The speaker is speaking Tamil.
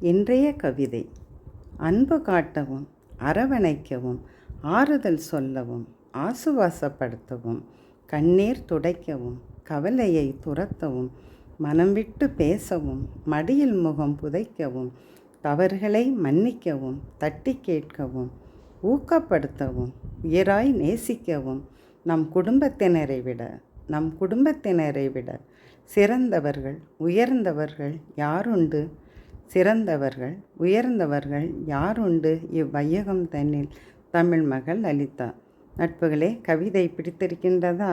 இன்றைய கவிதை. அன்பு காட்டவும் அரவணைக்கவும் ஆறுதல் சொல்லவும் ஆசுவாசப்படுத்தவும் கண்ணீர் துடைக்கவும் கவலையை துரத்தவும் மனம் விட்டு பேசவும் மடியில் முகம் புதைக்கவும் தவறுகளை மன்னிக்கவும் தட்டி கேட்கவும் ஊக்கப்படுத்தவும் உயிராய் நேசிக்கவும் நம் குடும்பத்தினரை விட நம் குடும்பத்தினரை விட சிறந்தவர்கள் உயர்ந்தவர்கள் யாருண்டு? சிறந்தவர்கள் உயர்ந்தவர்கள் யாருண்டு? இவ்வையகம் தன்னில் தமிழ் மகள் லலிதா. நட்புகளே கவிதை பிடித்திருக்கின்றதா?